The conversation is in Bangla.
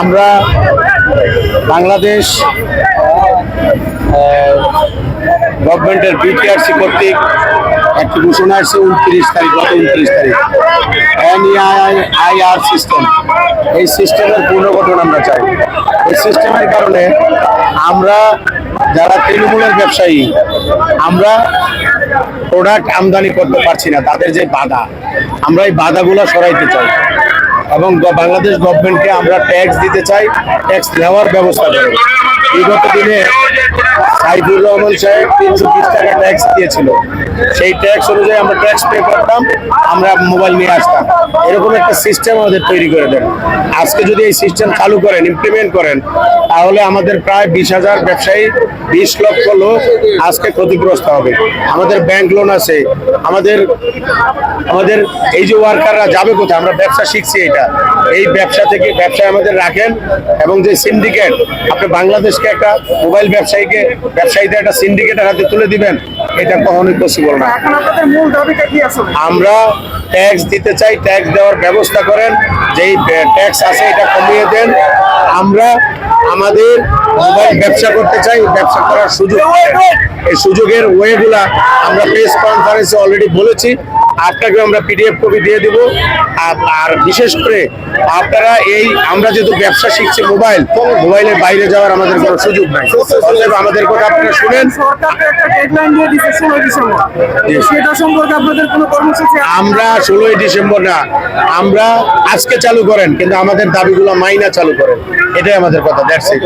আমরা বাংলাদেশ গভর্নমেন্টের বিটিআরসি কর্তৃক একটি ঘোষণা আসছে উনত্রিশ তারিখ, গত উনত্রিশ তারিখ। এনইআইআর সিস্টেম এই সিস্টেমের পুনর্গঠন আমরা চাই। এই সিস্টেমের কারণে আমরা যারা তৃণমূলের ব্যবসায়ী, আমরা প্রোডাক্ট আমদানি করতে পারছি না, তাদের যে বাধা, আমরা এই বাধাগুলো সরাইতে চাই। এবং বাংলাদেশ গভর্নমেন্টকে আমরা ট্যাক্স দিতে চাই ট্যাক্স নেওয়ার ব্যবস্থা করি বিগত দিনে সাইফুর রহমান সাহেব তিনশো বিশ টাকা ট্যাক্স দিয়েছিল। সেই ট্যাক্স অনুযায়ী আমরা ট্যাক্স পে করতাম, আমরা মোবাইল নিয়ে আসতাম। এরকম একটা সিস্টেম আমাদের তৈরি করে দেন। আজকে যদি এই সিস্টেম চালু করেন ইমপ্লিমেন্ট করেন, তাহলে আমাদের প্রায় বিশ হাজার ব্যবসায়ী, বিশ লক্ষ লোক আজকে ক্ষতিগ্রস্ত হবে। আমাদের ব্যাংক লোন আছে, আমাদের আমাদের এই যে ওয়ার্কাররা যাবে কোথায়? আমরা ব্যবসা শিখছি এটা। এই ব্যবসা থেকে ব্যবসায় আমাদের রাখেন এবং যে সিন্ডিকেট আপনি বাংলাদেশকে একটা মোবাইল ব্যবসায়ীকে ব্যবসায়ীদের একটা সিন্ডিকেটের হাতে তুলে দিবেন এটা কখনোই পসিবল না। আমরা ট্যাক্স দিতে চাই ট্যাক্স দেওয়ার ব্যবস্থা করেন যেই ট্যাক্স আছে এটা কমিয়ে দেন। আমরা আমাদের মোবাইল ব্যবসা করতে চাই ব্যবসা করার সুযোগ এই সুযোগের ওয়েগুলা আমরা প্রেস কনফারেন্সে অলরেডি বলেছি। আপনাকে আমরা পিডিএফ কপি দিয়ে দেব। আর- আর বিশেষ করে আপনারা এই আমরা যেহেতু ব্যবসা শিখছি মোবাইল মোবাইলের বাইরে যাওয়ার আমাদের কোনো সুযোগ নাই। অতএব আমাদের কথা আপনারা শুনেন? আমরা ষোলোই ডিসেম্বর না আমরা আজকে চালু করেন কিন্তু আমাদের দাবিগুলো মাইনা চালু করেন। এটাই আমাদের কথা দ্যাটস ইট